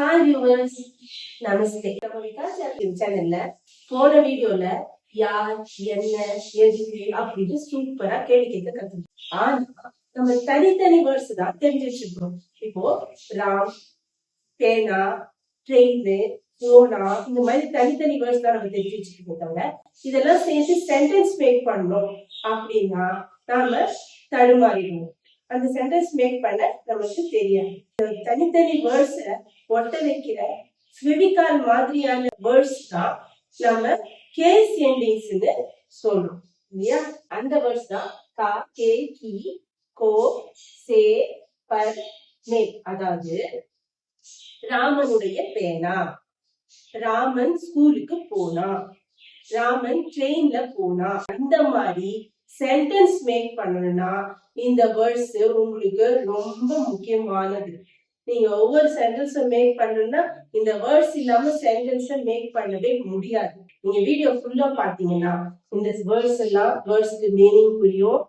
Hi viewers நமஸ்தே நம்ம விகாஸ் சேனல்ல போன வீடியோல யார் என்ன எதுக்கு அப்படின்னு சூப்பரா கேள்வி கேட்க கத்துக்கணும் ஆனா நம்ம தனித்தனி வேர்ட்ஸ் தான் தெரிஞ்சு வச்சிருக்கோம் இப்போ ராம் பேனா ட்ரெயின் போனா இந்த மாதிரி தனித்தனி வேர்ட்ஸ் தான் நம்ம தெரிஞ்சு வச்சிருக்கோம் தவிர இதெல்லாம் சேர்த்து சென்டென்ஸ் மேக் பண்ணோம் அப்படின்னா நாம தடுமாறிடுவோம். அந்த சென்டென்ஸ் மேக் பண்ண நமக்கு தெரியாது. தனித்தனி வேர்ட்ஸ ஒட்ட வைக்கிற ஃபெவிகால் மாதிரியான வேர்ட்ஸ் தான் நம்ம கேஸ் எண்டிங்ஸ்னு சொல்றோம். இல்லையா? அந்த வேர்ட்ஸ் தான் கா கே கி கோ சே பர் மே. அதாவது ராமனுடைய பேனா. ராமன் ஸ்கூலுக்கு போனா. ராமன் ட்ரெயின்ல போனா. அந்த மாதிரி சென்டென்ஸ் மேக் பண்ணணும்னா இந்த வேர்ட்ஸ் உங்களுக்கு ரொம்ப முக்கியமானது. நீங்க ஒவ்வொரு சென்டென்ஸும் மேக் பண்ணணும்னா இந்த வேர்ட்ஸ் இல்லாம சென்டென்ஸை மேக் பண்ணவே முடியாது. நீங்க வீடியோ ஃபுல்லா பாத்தீங்கன்னா இந்த வேர்ட்ஸ் எல்லாம் வேர்ட்ஸ்க்கு மீனிங் புரியும்.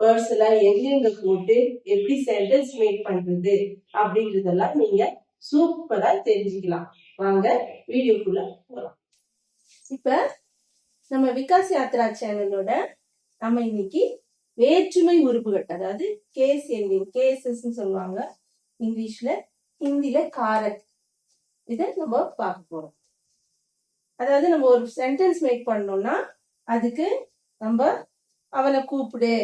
வேர்ட்ஸ் எல்லாம் எங்கெங்க போட்டு எப்படி சென்டென்ஸ் மேக் பண்றது அப்படின்றதெல்லாம் நீங்க சூப்பரா தெரிஞ்சுக்கலாம். வாங்க வீடியோக்குள்ள போலாம். இப்ப நம்ம விகாஸ் யாத்ரா சேனலோட நம்ம இன்னைக்கு வேற்றுமை உறுப்புகள் அதாவது கேஸ் என்டிங் கேசஸ் சொல்லுவாங்க இங்கிலீஷ்ல ஹிந்தில காரக். இதை நம்ம பார்க்க போறோம். அதாவது நம்ம ஒரு சென்டென்ஸ் மேக் பண்ணோம்னா அதுக்கு நம்ம அவனை கூப்பிடு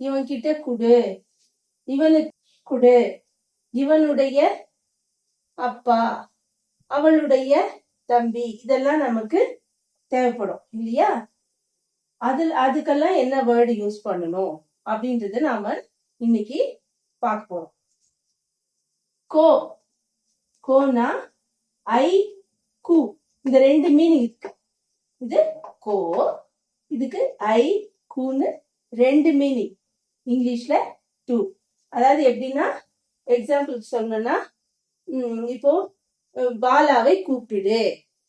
இவன் கிட்ட குடு இவனுக்கு குடு இவனுடைய அப்பா அவளுடைய தம்பி இதெல்லாம் நமக்கு தேவைப்படும் இல்லையா? அதில் அதுக்கெல்லாம் என்ன வேர்டு யூஸ் பண்ணணும் அப்படின்றத நாம இன்னைக்கு பார்க்க போறோம். கோ. கோனா ஐ கு. இந்த ரெண்டு மீனிங் இருக்கு. இது கோ இதுக்கு ஐ கூன்னு ரெண்டு மீனிங் இங்கிலீஷ்ல டூ அதாவது எப்படின்னா எக்ஸாம்பிள் சொல்லணும்னா இப்போ பாலாவை கூப்பிடு.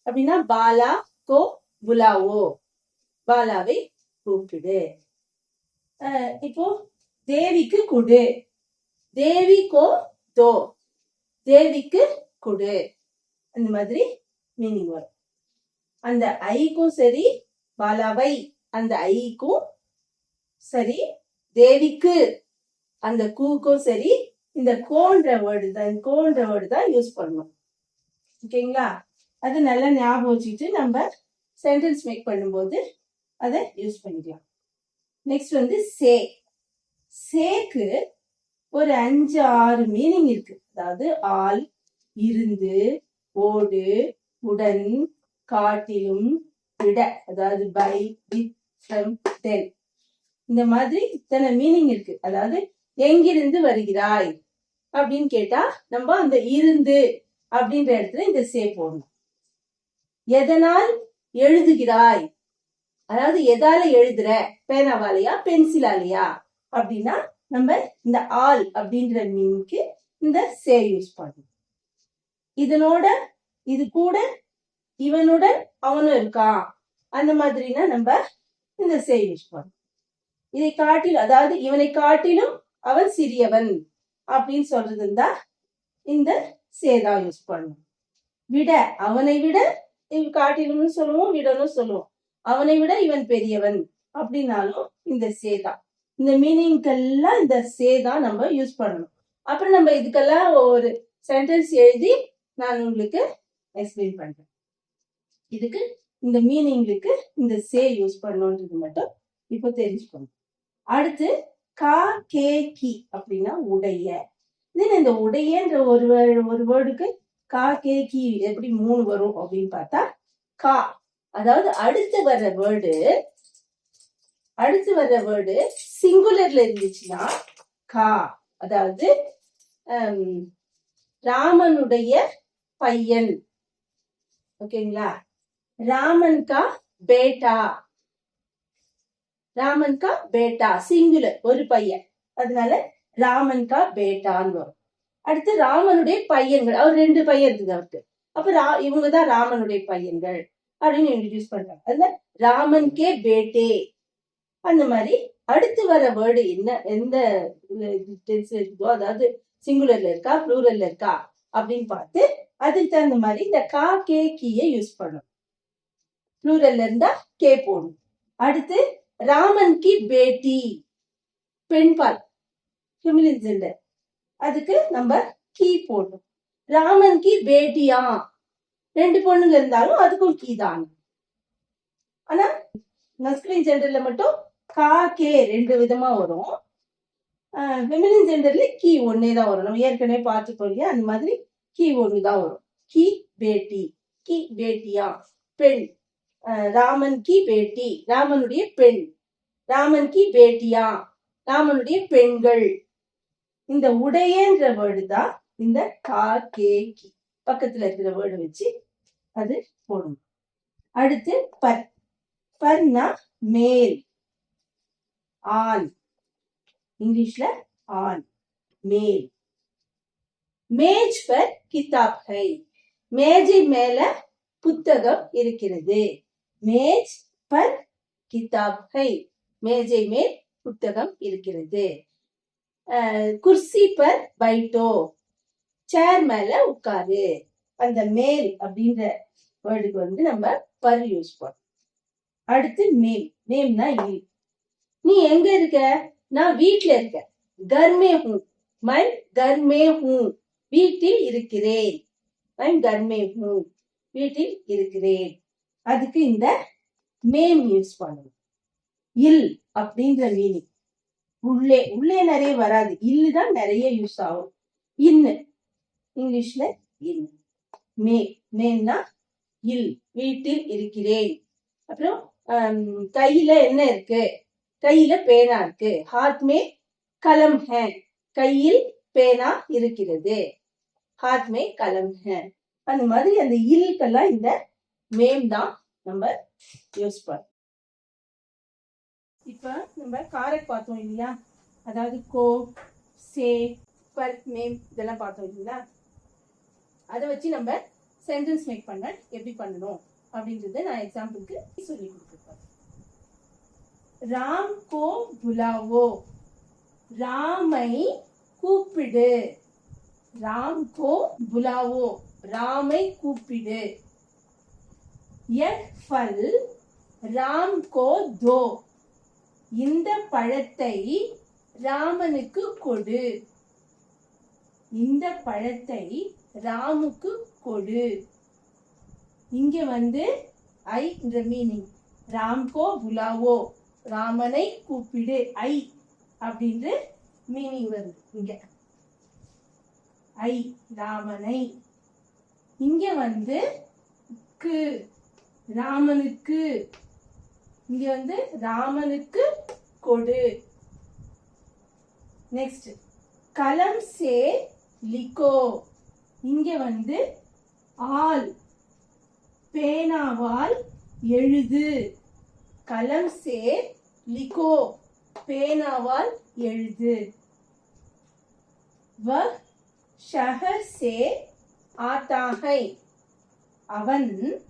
அப்படின்னா பாலா கோ புலாவோ. பாலாவை கூப்பிடு இப்போ தேவிக்கு குடு தேவி கோ தோ தேவிக்கு குடு அந்த மாதிரி மீனிங் வரும் அந்த ஐக்கும் சரி பாலாவை அந்த ஐக்கும் சரி தேவிக்கு அந்த கூக்கும் சரி இந்த கோன்ற வேர்டு தான் கோன்ற வேர்டு தான் யூஸ் பண்ணணும் ஓகேங்களா அது நல்லா ஞாபகம் வச்சுட்டு நம்ம சென்டென்ஸ் மேக் பண்ணும்போது அதை யூஸ் பண்ணிக்கலாம். நெக்ஸ்ட் வந்து சே சேக்கு ஒரு அஞ்சு ஆறு மீனிங் இருக்கு. அதாவது ஆள் இருந்து ஓடு உடன் காட்டிலும் விட. அதாவது பை வித் ஃப்ரம் டென் இந்த மாதிரி இத்தனை மீனிங் இருக்கு. அதாவது எங்கிருந்து வருகிறாய் அப்படின்னு கேட்டா நம்ம அந்த இருந்து அப்படின்ற இடத்துல இந்த சே போடணும். எதனால் எழுதுகிறாய்? அதாவது எதால எழுதுற பேனாவாலையா பென்சிலாலையா? அப்படின்னா நம்ம இந்த ஆல் அப்படின்ற மீனுக்கு இந்த சே யூஸ் பண்ணணும் இதனோட இது கூட இவனுடன் அவனும் இருக்கான். அந்த மாதிரினா நம்ம இந்த சே யூஸ் பண்ணணும் இதை காட்டிலும் அதாவது இவனை காட்டிலும் அவன் சிறியவன் அப்படின்னு சொல்றது இருந்தா இந்த சேதா யூஸ் பண்ணும் விட அவனை விட இவ் காட்டிலும்னு சொல்லுவோம் விடனும் சொல்லுவோம். அவனை விட இவன் பெரியவன் அப்படின்னாலும் இந்த சேதா. இந்த மீனிங்கெல்லாம் இந்த சே தான் நம்ம யூஸ் பண்ணணும். அப்புறம் நம்ம இதுக்கெல்லாம் ஒரு சென்டென்ஸ் எழுதி நான் உங்களுக்கு எக்ஸ்பிளைன் பண்றேன். இதுக்கு இந்த மீனிங்களுக்கு இந்த சே யூஸ் பண்ணணுன்றது மட்டும் இப்போ தெரிஞ்சுக்கணும் அடுத்து கா கே கி அப்படின்னா உடைய. தென் இந்த உடையன்ற ஒரு ஒரு வேர்டுக்கு கா கே கி எப்படி மூணு வரும் அப்படின்னு பார்த்தா கா. அதாவது அடுத்து வர்ற வேர்டு அடுத்து வர்ற வேர்டு சிங்குலர்ல இருந்துச்சுன்னா கா. அதாவது ராமனுடைய பையன். ஓகேங்களா? ராமன் கா பேட்டா. ராமன் கா பேட்டா சிங்குலர் ஒரு பையன். அதனால ராமன் கா பேட்டான்னு வரும். அடுத்து ராமனுடைய பையன்கள் அவர் ரெண்டு பையன் இருந்தது அவருக்கு. அப்ப ரா இவங்க தான் ராமனுடைய பையன்கள். அப்படின்னு இன்ட்ரடியூஸ் பண்றாங்க. அதுல ராமன் கே பேட்டே. அந்த மாதிரி அடுத்து வர வேர்டு என்ன எந்த டென்ஸ் இருக்குதோ அதாவது சிங்குலர்ல இருக்கா ப்ளூரல்ல இருக்கா அப்படின்னு பார்த்து அதுக்கு தகுந்த மாதிரி இந்த கா கே கீயை யூஸ் பண்ணும் ப்ளூரல்ல இருந்தா கே போடும் அடுத்து ராமன் கி பேட்டி பெண்பால் ஃபெமினின் ஜெண்டர் அதுக்கு நம்ம கீ போடணும். ராமன் கி பேட்டியா? ரெண்டு பொண்ணுங்க இருந்தாலும் அதுக்கும் கீ தான் ஆனா மஸ்குலின் ஜெண்டர்ல மட்டும் கா கே ரெண்டு விதமா வரும். ஃபெமினின் ஜெண்டர்ல கீ ஒன்னே தான் வரும். நம்ம ஏற்கனவே பார்த்து இல்லையா? அந்த மாதிரி கீ ஒன்று தான் வரும். கி பேட்டி. கி பேட்டியா? பெண். ராமன் கி பேட்டி. ராமனுடைய பெண். ராமன் கி பேட்டியா? ராமனுடைய பெண்கள். இந்த உடையன்ற வேர்டு தான் இந்த கா கே கி. பக்கத்தில் இருக்கிற வேர்டு வச்சு அது போடணும். அடுத்து பர் பர்னா மேல். ஆண் இங்கிலீஷ்ல ஆண் மேல். மேஜ் பர் கிதாப். ஹை மேஜை மேல புத்தகம் இருக்கிறது. மேஜ் பர் கிதாப். ஹை மேஜை மேல் புத்தகம் இருக்கிறது. குர்சி பர் பைட்டோ. சேர் மேல உட்காரு. அந்த மேல் அப்படின்ற வேர்டுக்கு வந்து நம்ம பர் யூஸ் பண்ணோம் அடுத்து மேம் மேம்னா இல். நீ எங்க இருக்க? நான் வீட்டுல இருக்கேன். கர்மே ஹூ. மை கர்மே ஹூ. வீட்டில் இருக்கிறேன். மை கர்மே ஹூ. வீட்டில் இருக்கிறேன். அதுக்கு இந்த மேம் யூஸ் பண்ணணும். இல் அப்படின்ற மீனிங் உள்ளே. உள்ளே நிறைய வராது. இல்லு தான் நிறைய யூஸ் ஆகும். இன்னு. இங்கிலீஷ்ல இல். மே மேன்னா இல். வீட்டில் இருக்கிறேன். அப்புறம் கையில என்ன இருக்கு? கையில பேனா இருக்கு. ஹாத் மே கலம் ஹே. கையில் பேனா இருக்கிறது. ஹாத் மே கலம் ஹே. அந்த மாதிரி அந்த இல்கெல்லாம் இந்த மேம் தான் நம்ம யூஸ் பண்ணோம் இப்ப நம்ம காரை பார்த்தோம் இல்லையா? அதாவது கோ சே பர் மேம் இதெல்லாம் பார்த்தோம் இல்லைங்களா? அதை வச்சு நம்ம சென்டென்ஸ் மேக் பண்ண எப்படி பண்ணணும்? அப்படின்றத நான் எக்ஸாம்பிளுக்கு சொல்லி கொடுத்துருப்பேன் ராம் கோ புலாவோ. ராமை கூப்பிடு. ராம் கோ புலாவோ. ராமை கூப்பிடு. ஃபல் ராம் கோ தோ. இந்த பழத்தை ராமனுக்கு கொடு. இந்த பழத்தை ராமுக்கு கொடு. இங்க வந்து ஐ இந்த மீனிங் ராம்கோ புலாவோ ராமனை கூப்பிடு ஐ அப்படின்ற மீனிங் வருது இங்க. ஐ ராமனை. இங்க வந்து கு ராமனுக்கு. இங்க வந்து ராமனுக்கு கொடு. நெக்ஸ்ட் கலம் சே லிகோ இங்க வந்து ஆல் பேனாவால் எழுது. கலம் சே லிகோ பேனாவால் எழுது. வ ஷஹர் சே ஆத்தாகை அவன்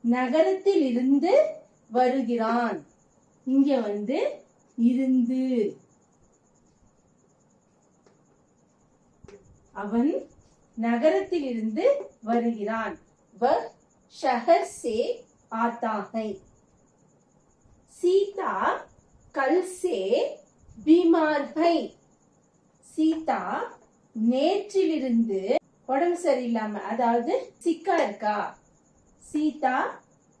நகரத்தில் இருந்து வருகிறான். இங்க வந்து இருந்து. அவன் நகரத்திலிருந்து வருகிறான். வ ஷஹர் சே ஆத்தாகை சீதா கல் சே பீமார்கை. சீதா நேற்றிலிருந்து உடம்பு சரியில்லாம அதாவது சிக்கா இருக்கா? சீதா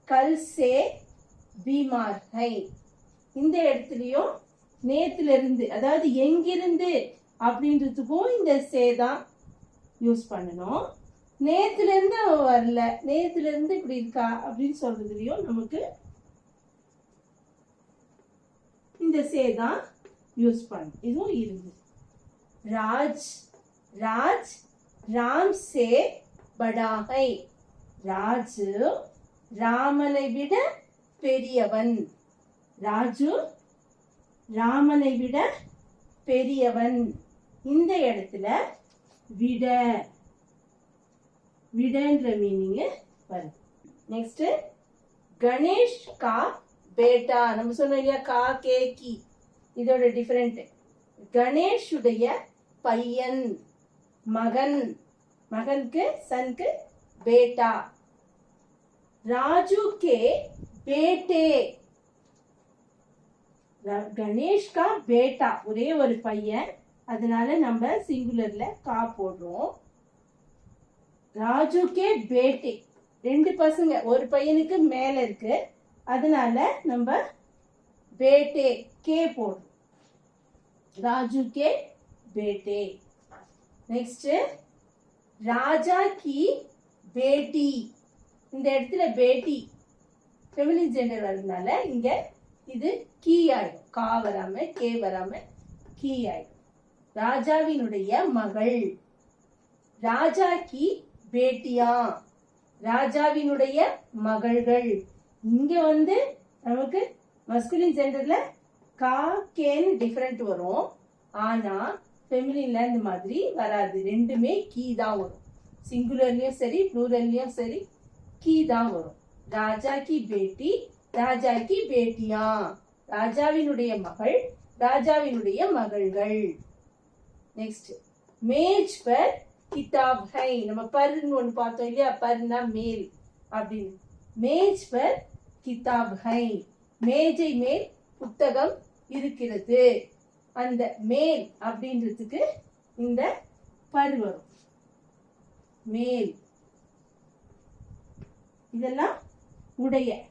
கல் சே பீமார்கை. இந்த இடத்துலயும் நேத்துல இருந்து அதாவது எங்கிருந்து அப்படின்றதுக்கும் இந்த சேதான் யூஸ் பண்ணணும். நேத்துல அவள் வரல. நேத்துல இருந்து இப்படி இருக்கா அப்படின்னு சொல்கிறதுலையும் நமக்கு இந்த சே தான் யூஸ் பண்ணும் இதுவும் இருந்து. ராஜ் ராஜ் ராம் சே படாகை. ராஜு ராமனை விட பெரியவன். ராஜு ராமனை விட பெரியவன். இந்த இடத்துல விட விடன்ற மீனிங் வரும் நெக்ஸ்ட் கணேஷ் கா பேட்டா. நம்ம சொன்னோம் இல்லையா கா கே கி. இதோட டிஃபரெண்ட் கணேஷுடைய பையன் மகன். மகனுக்கு சனுக்கு பேட்டா. ராஜு கே பேட்டே. ர- கணேஷ் கா பேட்டா. ஒரே ஒரு பையன் அதனால நம்ம சிங்குலர்ல கா போடுறோம். ராஜு கே பேட்டே. ரெண்டு பசங்க ஒரு பையனுக்கு மேல இருக்கு. அதனால நம்ம பேட்டே கே போடுறோம். ராஜு கே பேட்டே. நெக்ஸ்ட் ராஜா கி பேட்டி. இந்த இடத்துல பேட்டி. ஃபெமினின் ஜெண்டர் வரதுனால இங்க இது கீ ஆயிடும் கா வராம கே வராம கீ ஆயிடும் ராஜாவினுடைய மகள். ராஜா கி பேட்டியா? ராஜாவினுடைய மகள்கள். இங்க வந்து நமக்கு மஸ்குலின் ஜெண்டர்ல கா கேன்னு டிஃபரெண்ட் வரும். ஆனா ஃபெமிலின்ல இந்த மாதிரி வராது. ரெண்டுமே கீ தான் வரும். சிங்குலர்லயும் சரி ப்ளூரல்லையும் சரி கீ தான் வரும். ராஜா கி பேட்டி ராஜா கி பேட்டியா? ராஜாவினுடைய மகள் ராஜாவினுடைய மகள்கள். நெக்ஸ்ட் மேஜ் பர் கிதாப் ஹை நம்ம பருன்னு ஒன்று பார்த்தோம் இல்லையா? பருனா மேல் அப்படின்னு. மேஜ் பர் கிதாப் ஹை மேஜை மேல் புத்தகம் இருக்கிறது. அந்த மேல் அப்படின்றதுக்கு இந்த பருவம் வரும். மேல். இதெல்லாம் உடைய.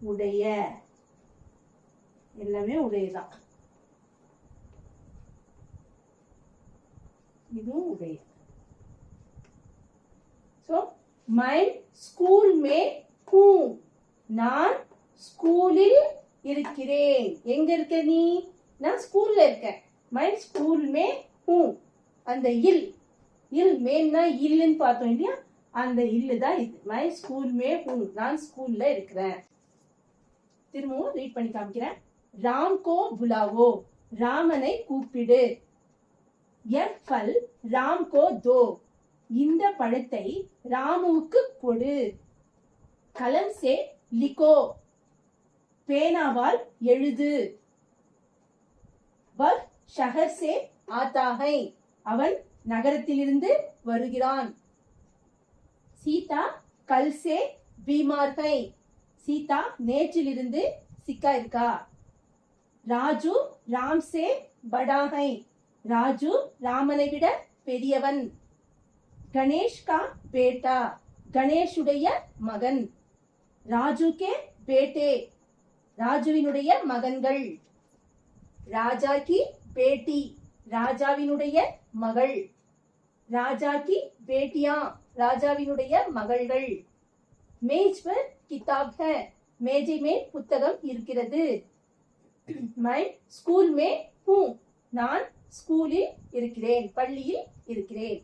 உடைய. எல்லாமே உடையதான். இதுவும் உடைய ஸோ மை ஸ்கூல் மே ஹூ நான் ஸ்கூலில் இருக்கிறேன் எங்க இருக்க நீ நான் ஸ்கூல்ல இருக்கேன் மை ஸ்கூல் மே ஹூ அந்த இல் இல் மேன்னா இல்லுன்னு பார்த்தோம் இல்லையா? அந்த இல்லு தான் இது. மை ஸ்கூல் மே ஹூ நான் ஸ்கூல்ல இருக்கிறேன். திரும்பவும் ரீட் பண்ணி காமிக்கிறேன். ராம் கோ புலாவோ. ராமனை கூப்பிடு. என் ராம்கோ ராம் கோ தோ. இந்த பழத்தை ராமுவுக்கு கொடு. கலம் சே லிகோ. பேனாவால் எழுது. வஹ் ஷஹர் சே ஆத்தா அவன் நகரத்திலிருந்து வருகிறான். சீதா கல் சே பீமார்கை. சீதா நேற்றிலிருந்து சிக்கா இருக்கா. ராஜு ராம் சே ராஜு ராமனை விட பெரியவன். கணேஷ் கா பேட்டா கணேஷுடைய மகன். ராஜு கே பேட்டே ராஜுவினுடைய மகன்கள். ராஜா கி பேட்டி ராஜாவினுடைய மகள். ராஜா கி பேட்டியா ராஜாவினுடைய மகள்கள். மேஜ் பர் கிதாப் है மேஜை மேல் புத்தகம் இருக்கிறது. மை ஸ்கூல் மே ஹூ நான் ஸ்கூலில் இருக்கிறேன் பள்ளியில் இருக்கிறேன்.